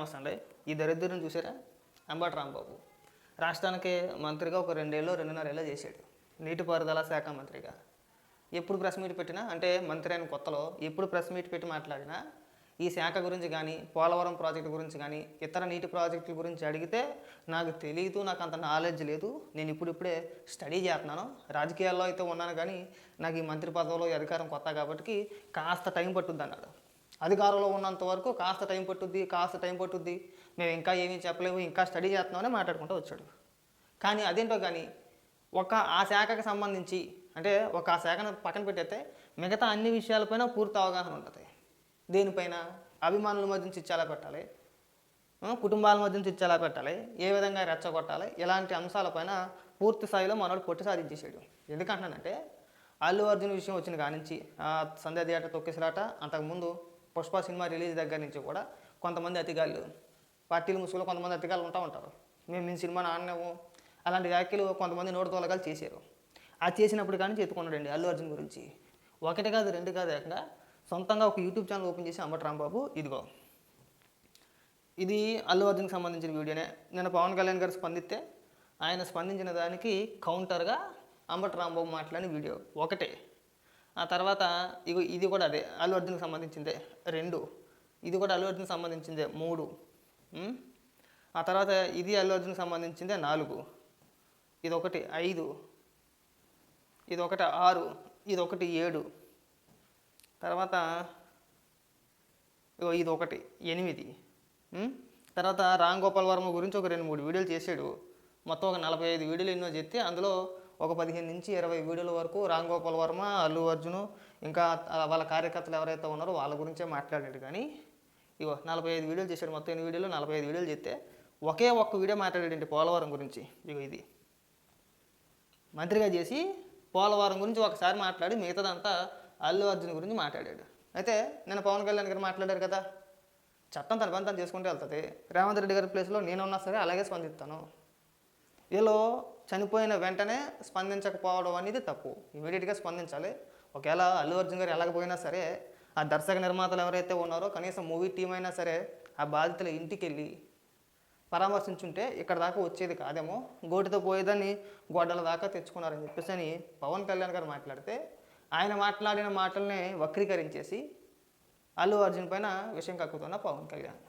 Famous అండి ఈ దరిద్రం చూసారా? అంబటి రాంబాబు. రాష్ట్రానికి మంత్రిగా ఒక రెండేళ్ళు రెండున్నరేళ్ళు చేశాడు. నీటిపారుదల శాఖ మంత్రిగా. ఎప్పుడు ప్రెస్ మీట్ పెట్టినా అంటే మంత్రి అయిన కొత్తలో ఎప్పుడు ప్రెస్ మీట్ పెట్టి మాట్లాడినా ఈ శాఖ గురించి కానీ పోలవరం ప్రాజెక్టు గురించి కానీ ఇతర నీటి ప్రాజెక్టుల గురించి అడిగితే నాకు తెలియదు నాకు అంత నాలెడ్జ్ లేదు. నేను ఇప్పుడిప్పుడే స్టడీ చేస్తున్నాను. రాజకీయాల్లో అయితే ఉన్నాను కానీ నాకు ఈ మంత్రి పదవిలో అధికారం కొత్త కాబట్టి కాస్త టైం పట్టుద్ది అన్నాడు. అధికారంలో ఉన్నంత వరకు కాస్త టైం పట్టుద్ది కాస్త టైం పట్టుద్ది. మేము ఇంకా ఏమీ చెప్పలేము ఇంకా స్టడీ చేస్తున్నామని మాట్లాడుకుంటూ వచ్చాడు. కానీ అదేంటో కానీ ఒక ఆ శాఖకు సంబంధించి అంటే ఒక ఆ శాఖను పక్కన పెట్టేస్తే మిగతా అన్ని విషయాలపైన పూర్తి అవగాహన ఉంటుంది. దేనిపైన? అభిమానుల మధ్య నుంచి ఇచ్చేలా పెట్టాలి. కుటుంబాల మధ్య నుంచి ఇచ్చేలా పెట్టాలి. ఏ విధంగా రెచ్చగొట్టాలి? ఇలాంటి అంశాలపైన పూర్తి స్థాయిలో మనోడు పొట్టి సాధించేసాడు ఎందుకంటున్నానంటే అల్లు అర్జున్ విషయం వచ్చిన కానించి ఆ సంధ్య థియేటర్ తొక్కిసలాట అంతకుముందు పుష్ప సినిమా రిలీజ్ దగ్గర నుంచి కూడా కొంతమంది అతిగాళ్ళు పార్టీలు ముసుగులో కొంతమంది అతిగాళ్ళు ఉంటా ఉంటారు. మేము మీ సినిమాని ఆడినాము అలాంటి వ్యాఖ్యలు కొంతమంది నోటి తోలకాలు చేశారు. అది చేసినప్పుడు కానీ చెప్పుకున్నాడండి అల్లు అర్జున్ గురించి. ఒకటి కాదు రెండు కాదు ఏకంగా సొంతంగా ఒక యూట్యూబ్ ఛానల్ ఓపెన్ చేసి అమ్మట రాంబాబు ఇదిగో. ఇది అల్లు అర్జున్కి సంబంధించిన వీడియోనే. నేను పవన్ కళ్యాణ్ గారు స్పందిస్తే ఆయన స్పందించిన దానికి కౌంటర్గా అంబటి రాంబాబు మాట్లాడిన వీడియో ఒకటే. ఆ తర్వాత ఇగో ఇది కూడా అదే అల్లు అర్జున్కి సంబంధించిందే రెండు. ఇది కూడా అల్లు అర్జున్కి సంబంధించిందే మూడు. ఆ తర్వాత ఇది అల్లు అర్జున్కి సంబంధించిందే నాలుగు. ఇది ఒకటి ఐదు. ఇది ఒకటి ఆరు. ఇది ఒకటి ఏడు. తర్వాత ఇగో ఇది ఒకటి ఎనిమిది తర్వాత రామ్ గోపాల్ వర్మ గురించి ఒక రెండు మూడు వీడియోలు చేశాడు మొత్తం ఒక నలభై ఐదు వీడియోలు ఎన్నో చెప్తే అందులో ఒక పదిహేను నుంచి ఇరవై వీడియోల వరకు రామ్ గోపాల్ వర్మ అల్లు అర్జును ఇంకా వాళ్ళ కార్యకర్తలు ఎవరైతే ఉన్నారో వాళ్ళ గురించే మాట్లాడాడు. కానీ ఇగో నలభై ఐదు వీడియోలు చేశాడు. మొత్తం ఎన్ని వీడియోలు? నలభై ఐదు వీడియోలు చెప్తే ఒకే ఒక్క వీడియో మాట్లాడాడండి పోలవరం గురించి. ఇగో ఇది. మంత్రిగా చేసి పోలవరం గురించి ఒకసారి మాట్లాడి మిగతాదంతా అల్లు అర్జున్ గురించి మాట్లాడాడు. అయితే నేను పవన్ కళ్యాణ్ గారు మాట్లాడారు కదా. చట్టం తన పని తను చేసుకుంటూ వెళ్తుంది. రేవంత్ రెడ్డి గారి ప్లేస్లో నేనున్నా సరే అలాగే స్పందిస్తాను. వీళ్ళు చనిపోయిన వెంటనే స్పందించకపోవడం అనేది తప్పు. ఇమీడియట్గా స్పందించాలి. ఒకవేళ అల్లు అర్జున్ గారు ఎలాగపోయినా సరే ఆ దర్శక నిర్మాతలు ఎవరైతే ఉన్నారో కనీసం మూవీ టీం అయినా సరే ఆ బాధితుల ఇంటికి వెళ్ళి పరామర్శించుంటే ఇక్కడ దాకా వచ్చేది కాదేమో. గోటితో పోయేదాన్ని గొడ్డల దాకా తెచ్చుకున్నారని చెప్పేసి అని పవన్ కళ్యాణ్ గారు మాట్లాడితే ఆయన మాట్లాడిన మాటల్ని వక్రీకరించేసి అల్లు అర్జున్ పైన విషయం కక్కుతున్న పవన్ కళ్యాణ్.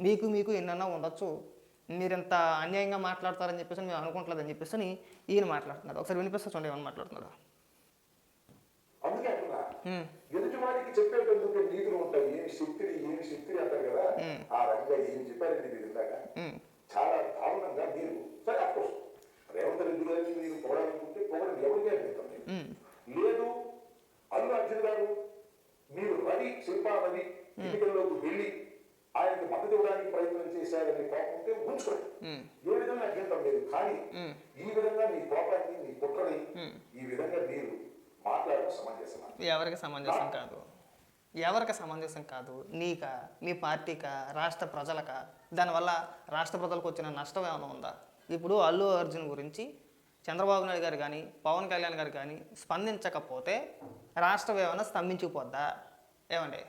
మీకు మీకు ఎన్నన్నా ఉండొచ్చు. మీరు ఇంత అన్యాయంగా మాట్లాడతారని చెప్పేసి మేము అనుకుంటలేదని చెప్పేసి ఈయన మాట్లాడుతున్నారు ఒకసారి వినిపిస్తా చూడండి ఏమని మాట్లాడుతున్నాడు. అందుకే అంటున్నా. హ్మ్. ఎదుటి వాడికి చెప్పేటందుకు నీతులు ఉంటాయి. ఏమి శక్తిని ఏమి శక్తిని అంటారు కదా? ఆ రకంగా ఏం చెప్పారండి మీరు ఇందాక. చాలా దారుణంగా మీరు. సరే అఫ్కోర్స్ రేవంత్ రెడ్డి గారిని మీరు ఎవరికే. లేదు అల్లు అర్జున్ గారు మీరు రవి శిల్పా రవి ఎన్నికల్లోకి వెళ్ళి ఆయనకు మద్దతు ఇవ్వడానికి ప్రయత్నం చేశారని కోపం ఉంటే ఉంచుకోండి. ఏ విధంగా అభ్యంతరం లేదు. కానీ. ఈ విధంగా మీ కోపాన్ని మీ కుట్రని ఈ విధంగా మీరు మాట్లాడడం సమంజసమా? ఎవరికి సమంజసం కాదు. ఎవరికి సమంజసం కాదు? నీకా? నీ పార్టీకా? రాష్ట్ర ప్రజలకా? దానివల్ల రాష్ట్ర ప్రజలకు వచ్చిన నష్టం ఏమైనా ఉందా? ఇప్పుడు అల్లు అర్జున్ గురించి చంద్రబాబు నాయుడు గారు కానీ పవన్ కళ్యాణ్ గారు కానీ స్పందించకపోతే రాష్ట్రం ఏమైనా స్తంభించిపోద్దా? ఏమండి?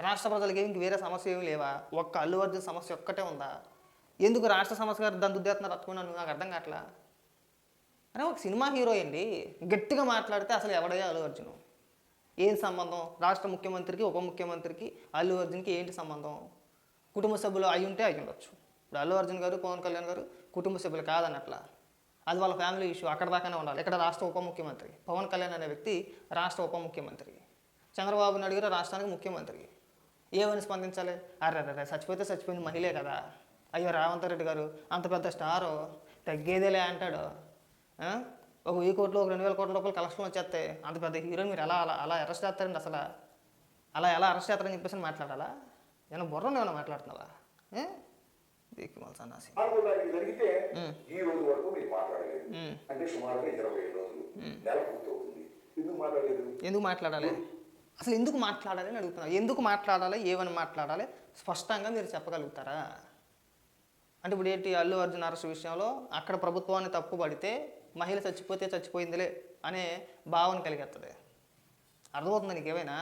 రాష్ట్ర ప్రజలకి ఇంక వేరే సమస్య ఏమి లేవా? ఒక్క అల్లు అర్జున్ సమస్య ఒక్కటే ఉందా? ఎందుకు రాష్ట్ర సమస్య గారు దాని దుద్దేస్తున్నారు అట్టుకున్నాను నాకు అర్థం కావట్లా? అరే ఒక సినిమా హీరో అండి. గట్టిగా మాట్లాడితే అసలు ఎవడయ్యా అల్లు అర్జున్? ఏం సంబంధం? రాష్ట్ర ముఖ్యమంత్రికి ఉప ముఖ్యమంత్రికి అల్లు అర్జున్కి ఏంటి సంబంధం? కుటుంబ సభ్యులు అయి ఉంటే అయి ఉండొచ్చు. ఇప్పుడు అల్లు అర్జున్ గారు పవన్ కళ్యాణ్ గారు కుటుంబ సభ్యులు కాదన్నట్లా? అది వాళ్ళ ఫ్యామిలీ ఇష్యూ. అక్కడ దాకానే ఉండాలి. ఇక్కడ రాష్ట్ర ఉప ముఖ్యమంత్రి. పవన్ కళ్యాణ్ అనే వ్యక్తి రాష్ట్ర ఉప ముఖ్యమంత్రి. చంద్రబాబు నాయుడు గారు రాష్ట్రానికి ముఖ్యమంత్రి. ఏమని స్పందించాలి? అరే చచ్చిపోతే చచ్చిపోయింది మహిళే కదా. అయ్యో రేవంత్ రెడ్డి గారు అంత పెద్ద స్టారు. తగ్గేదేలే అంటాడు? ఒక వెయ్యి కోట్లు ఒక రెండు వేల కోట్ల రూపాయలు కలెక్షన్ వచ్చేస్తే అంత పెద్ద హీరోని మీరు ఎలా అలా అలా అరెస్ట్ చేస్తారండి అసలు? అలా ఎలా అరెస్ట్ చేస్తారని చెప్పేసి మాట్లాడాలా? ఏమైనా బుర్రను ఏమైనా మాట్లాడుతున్నావా? ఏ? దిక్కు మళ్ళీ సన్నాసి. నాలుగో తారీఖు జరిగితే ఈ రోజు వరకు మీరు మాట్లాడలేదు. అంటే సుమారుగా ఇరవై ఏడు రోజులు నెల పూర్తి అవుతుంది ఎందుకు మాట్లాడలేదు? ఎందుకు మాట్లాడాలి? అసలు ఎందుకు మాట్లాడాలి అని అడుగుతున్నారు ఎందుకు మాట్లాడాలి? ఏమని మాట్లాడాలి? స్పష్టంగా మీరు చెప్పగలుగుతారా? అంటే ఇప్పుడు ఏంటి అల్లు అర్జున్ అరెస్ట్ విషయంలో అక్కడ ప్రభుత్వాన్ని తప్పుపడితే మహిళ చచ్చిపోతే చచ్చిపోయిందిలే అనే భావన కలిగేస్తుంది అర్థమవుతుంది నీకు ఏమైనా?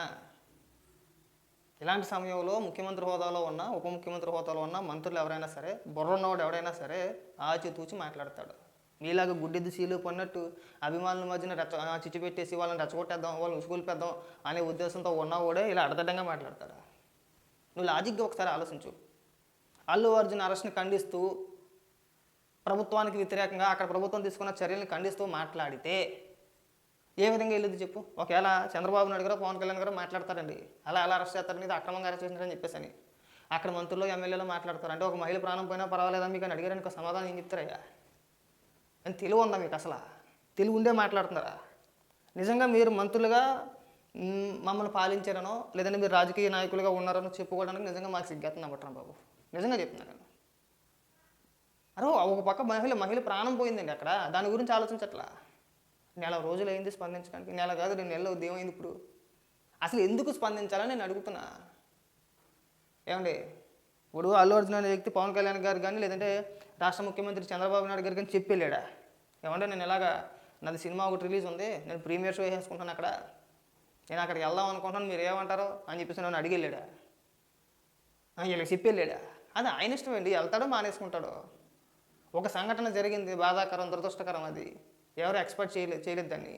ఇలాంటి సమయంలో ముఖ్యమంత్రి హోదాలో ఉన్న ఉప ముఖ్యమంత్రి హోదాలో ఉన్న మంత్రులు ఎవరైనా సరే బుర్ర ఉన్నవాడు ఎవడైనా సరే ఆచితూచి మాట్లాడతాడు. మీలాగా గుడ్డెద్దు సీలు పన్నట్టు అభిమానుల మధ్యన రెచ్చ ఆ, చిచ్చు పెట్టేసి వాళ్ళని రెచ్చగొట్టేద్దాం వాళ్ళని ఉసుగులిపేద్దాం అనే ఉద్దేశంతో ఉన్నవాడే ఇలా అడదడ్డంగా మాట్లాడతాడు? నువ్వు లాజిక్గా ఒకసారి ఆలోచించు. అల్లు అర్జున్ అరెస్ట్ని ఖండిస్తూ ప్రభుత్వానికి వ్యతిరేకంగా అక్కడ ప్రభుత్వం తీసుకున్న చర్యలను ఖండిస్తూ మాట్లాడితే ఏ విధంగా వెళ్ళేది చెప్పు? ఒకవేళ చంద్రబాబు నాయుడు గారు పవన్ కళ్యాణ్ గారు మాట్లాడతారండి. అలా ఎలా అరెస్ట్ చేస్తారని ఇది అక్రమంగా అరెస్ట్ చేసినారని చెప్పేసి అని అక్కడ మంత్రులు ఎమ్మెల్యేలు మాట్లాడతారు. అంటే ఒక మహిళ ప్రాణం పోయినా పర్వాలేదా? మీకు అని అడిగారని సమాధానం ఏం చెప్తారయ్యా? అని తెలివి ఉందా మీకు అసలు. తెలివి ఉండే మాట్లాడుతున్నారా? నిజంగా మీరు మంత్రులుగా మమ్మల్ని పాలించారనో లేదంటే మీరు రాజకీయ నాయకులుగా ఉన్నారనో చెప్పుకోవడానికి నిజంగా మాకు సిగ్గేస్తుంది అమ్మటం బాబు. నిజంగా చెప్తున్నాను నేను. అరే ఒక పక్క మహిళ మహిళ ప్రాణం పోయిందండి అక్కడ. దాని గురించి ఆలోచించట్లా? నెల రోజులు అయింది స్పందించడానికి. నెల కాదు రెండు నెలలు అవుద్ది, ఏమైంది ఇప్పుడు. అసలు ఎందుకు స్పందించాలని నేను అడుగుతున్నా? ఏమండి? ఇప్పుడు అల్లు అర్జున్ అనే వ్యక్తి పవన్ కళ్యాణ్ గారు కానీ లేదంటే రాష్ట్ర ముఖ్యమంత్రి చంద్రబాబు నాయుడు గారు కానీ చెప్పి వెళ్ళాడా ఏమంటే నేను ఇలాగా నాది సినిమా ఒకటి రిలీజ్ ఉంది నేను ప్రీమియర్ షో వేసుకుంటాను అక్కడ. నేను అక్కడికి వెళ్దాం అనుకుంటున్నాను మీరు ఏమంటారో అని చెప్పేసి నన్ను అడిగి వెళ్ళాడా వీళ్ళకి చెప్పి వెళ్ళాడా అది ఆయన ఇష్టం అండి వెళ్తాడో మానేసుకుంటాడో. ఒక సంఘటన జరిగింది బాధాకరం దురదృష్టకరం అది. ఎవరు ఎక్స్పెక్ట్ చేయలేదు చేయలేదు దాన్ని.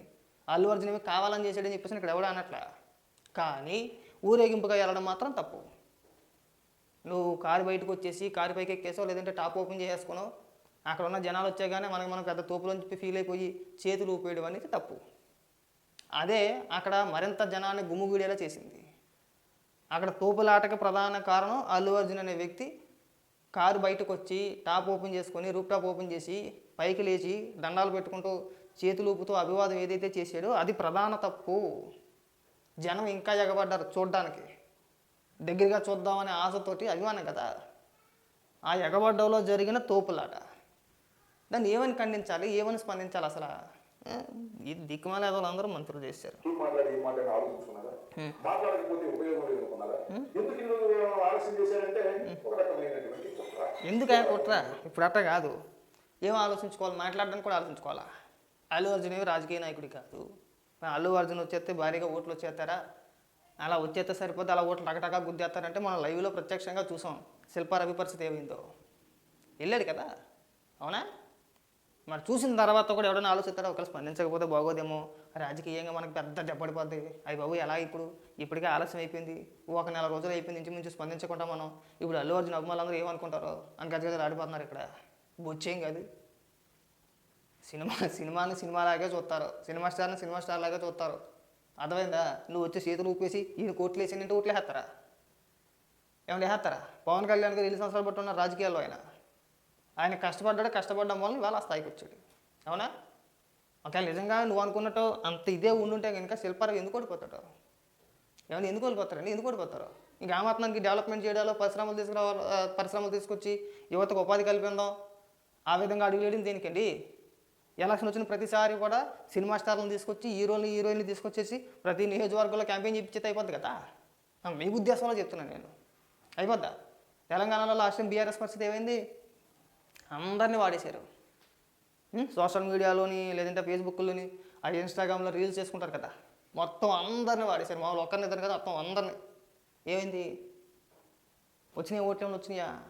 అల్లు అర్జున్ కావాలని చేసాడని చెప్పేసి ఇక్కడ ఎవడో అనట్లా కానీ ఊరేగింపుగా వెళ్ళడం మాత్రం తప్పు. నువ్వు కారు బయటకు వచ్చేసి కారు పైకి ఎక్కేసో లేదంటే టాప్ ఓపెన్ చేసేసుకున్నావు. అక్కడ ఉన్న జనాలు వచ్చాగానే మనకు మనం పెద్ద తోపులో చెప్పి ఫీల్ అయిపోయి చేతులు ఊపేయడం అనేది తప్పు. అదే అక్కడ మరింత జనాన్ని గుమ్ముగూడేలా చేసింది. అక్కడ తోపులాటకి ప్రధాన కారణం అల్లు అర్జున్ అనే వ్యక్తి కారు బయటకు వచ్చి టాప్ ఓపెన్ చేసుకొని రూప్ టాప్ ఓపెన్ చేసి పైకి లేచి దండాలు పెట్టుకుంటూ చేతులు ఊపుతూ అభివాదం ఏదైతే చేశాడో అది ప్రధాన తప్పు. జనం ఇంకా ఎగబడ్డారు చూడ్డానికి. దగ్గరగా చూద్దామనే ఆశతోటి అభిమానం కదా. ఆ ఎగబడ్డంలో జరిగిన తోపులాట. దాన్ని ఏమని ఖండించాలి? ఏమని స్పందించాలి అసలు? ఈ దిక్కుమాల అందరూ మంత్రులు చేశారు. ఎందుకు ఆయన కుట్రా. ఇప్పుడు అట్ట కాదు. ఏం ఆలోచించుకోవాలి? మాట్లాడడానికి కూడా ఆలోచించుకోవాలా? అల్లు అర్జున్ ఏమి రాజకీయ నాయకుడి కాదు. అల్లు అర్జున్ వచ్చేస్తే భారీగా ఓట్లు వచ్చేస్తారా? అలా వచ్చేస్తే సరిపోతే అలా ఓట్లు టకటకా గుద్దేస్తారంటే మనం లైవ్లో ప్రత్యక్షంగా చూసాం. శిల్పారవి పరిస్థితి ఏమైందో. వెళ్ళాడు కదా? అవునా? మరి చూసిన తర్వాత కూడా ఎవడైనా ఆలోచిస్తాడో ఒకవేళ స్పందించకపోతే బాగోదేమో. రాజకీయంగా మనకు పెద్ద దెబ్బడిపోద్ది అయ్యి బాబు ఎలా ఇప్పుడు? ఇప్పటికే ఆలస్యం అయిపోయింది. ఒక నెల రోజులు అయిపోయింది ఇంచుమించు స్పందించకుండా మనం. ఇప్పుడు అల్లు అర్జున్ అభిమానులందరూ ఏమనుకుంటారో? అని గజగజలు ఆడిపోతున్నారు ఇక్కడ. బొచ్చేం కాదు. సినిమా సినిమాని సినిమాలాగే చూస్తారు. సినిమా స్టార్ని సినిమా స్టార్ లాగే చూస్తారు. అర్థమైందా? నువ్వు వచ్చి చేతులు ఊపేసి ఈయన కోట్లు వేసి అంటే ఓట్లు వేస్తారా? ఏమైనా వేస్తారా? పవన్ కళ్యాణ్ గారు ఎన్ని సంవత్సరాలు పట్టు ఉన్నారు రాజకీయాల్లో ఆయన? ఆయన కష్టపడ్డాడు కష్టపడడం వల్ల ఇవాళ ఆ స్థాయికి వచ్చాడు. అవునా? ఒకవేళ నిజంగా నువ్వు అనుకున్నట్టు అంత ఇదే ఉండుంటే కనుక శిల్పారావు ఎందుకు ఓడిపోతాడు? ఏమైనా ఎందుకు ఓడిపోతారండి ఎందుకు ఓడిపోతారు? ఇంకా ఆమాత్మానికి డెవలప్మెంట్ చేయడాలో పరిశ్రమలు తీసుకురావాలి పరిశ్రమలు తీసుకొచ్చి యువతకు ఉపాధి కల్పిందాం ఆ విధంగా అడుగు వేయడం దేనికండి? ఎలక్షన్ వచ్చిన ప్రతిసారి కూడా సినిమా స్టార్లను తీసుకొచ్చి హీరోని హీరోయిన్లు తీసుకొచ్చేసి ప్రతి నియోజకవర్గంలో క్యాంపెయిన్ చేపించేది అయిపోద్ది కదా? మీ ఉద్దేశంలో చెప్తున్నాను నేను. అయిపోద్దా? తెలంగాణలో లాస్ట్ టైం బీఆర్ఎస్ పరిస్థితి ఏమైంది? అందరినీ వాడేశారు. సోషల్ మీడియాలోని లేదంటే ఫేస్బుక్లోని ఆ ఇన్స్టాగ్రామ్లో రీల్స్ చేసుకుంటారు కదా? మొత్తం అందరిని వాడేశారు. మామూలు ఒక్కరిని ఇద్దరు కదా మొత్తం అందరిని. ఏమైంది? వచ్చినాయి ఓట్లేమని వచ్చినాయా?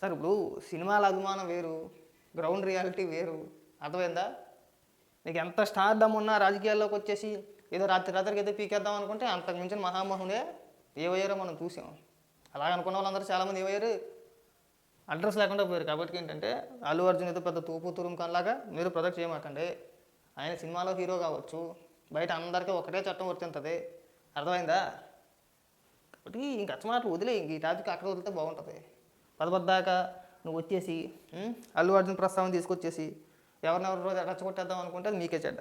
సార్ ఇప్పుడు సినిమాల అభిమానం వేరు. గ్రౌండ్ రియాలిటీ వేరు. అర్థమైందా? నీకు ఎంత స్టార్డమ్ ఉన్నా రాజకీయాల్లోకి వచ్చేసి ఏదో రాత్రి రాత్రికి ఏదో పీకేద్దాం అనుకుంటే అంతకు మించిన మహామహుడే ఏవయ్యారో మనం చూసాం. అలాగ అనుకున్న వాళ్ళందరూ చాలామంది ఏవయ్యారు అడ్రస్ లేకుండా పోయారు. కాబట్టి ఏంటంటే అల్లు అర్జున్ ఏదో పెద్ద తూపు తురుముకల్లాగా మీరు ప్రొజెక్ట్ చేయమాకండి. ఆయన సినిమాలో హీరో కావచ్చు. బయట అందరికీ ఒకటే చట్టం వర్తింతుంది. అర్థమైందా? కాబట్టి ఇంక అచ్చమాటలు వదిలే ఇంక ఈ టాపిక్ అక్కడ వదిలితే బాగుంటుంది. పదపద్దాకా నువ్వు వచ్చేసి అల్లు అర్జున్ ప్రస్తావన తీసుకొచ్చేసి ఎవరినెవరు రచ్చగొట్టేద్దాం అనుకుంటే అది మీకే చెడ్డ.